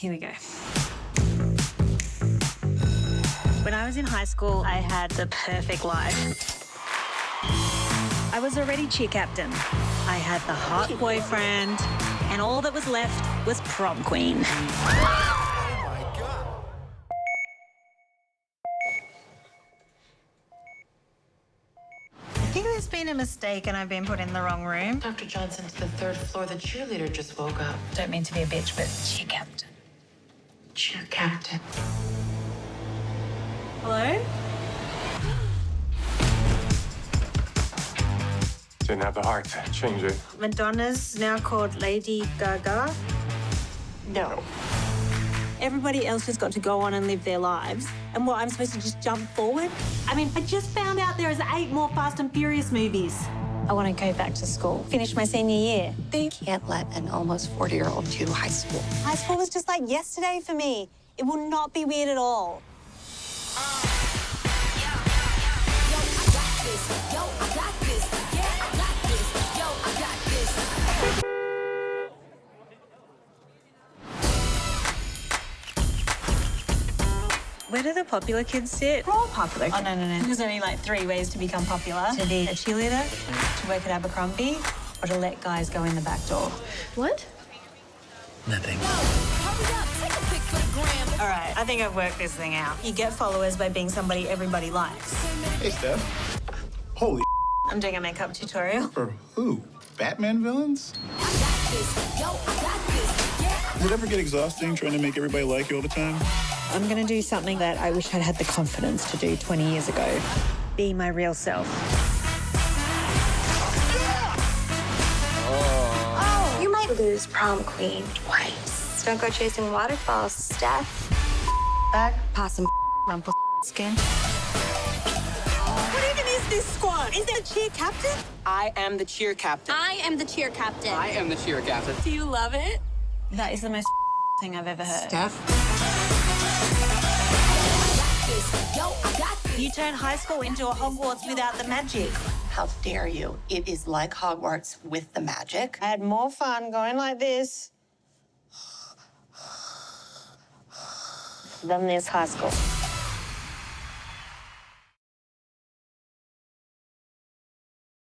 Here we go. When I was in high school, I had the perfect life. I was already cheer captain. I had the hot boyfriend, and all that was left was prom queen. I think there's been a mistake and I've been put in the wrong room. Dr. Johnson to the third floor. The cheerleader just woke up. Don't mean to be a bitch, but cheer captain. Cheer captain. Hello? Didn't have the heart to change it. Madonna's now called Lady Gaga. No. Everybody else has got to go on and live their lives. And what, I'm supposed to just jump forward? I mean, I just found out there is eight more Fast and Furious movies. I want to go back to school, finish my senior year. They can't let an almost 40 year old do high school. High school was just like yesterday for me. It will not be weird at all. Where do the popular kids sit? We're all popular. Oh, no, no, no. There's only like three ways to become popular to be a cheerleader, to work at Abercrombie, or to let guys go in the back door. What? Nothing. All right, I think I've worked this thing out. You get followers by being somebody everybody likes. Hey, Steph. Holy I'm doing a makeup tutorial. for who? Batman villains? Does it ever get exhausting trying to make everybody like you all the time? I'm going to do something that I wish I'd had the confidence to do 20 years ago. Be my real self. Oh, you might lose prom queen twice. Don't go chasing waterfalls, Steph. Back. possum, some rumple skin. What even is this squad? Is there a cheer captain? I am the cheer captain. I am the cheer captain. I am the cheer captain. Do you love it? That is the most thing I've ever heard. Steph? You turn high school into a Hogwarts without the magic. How dare you? It is like Hogwarts with the magic. I had more fun going like this than this high school.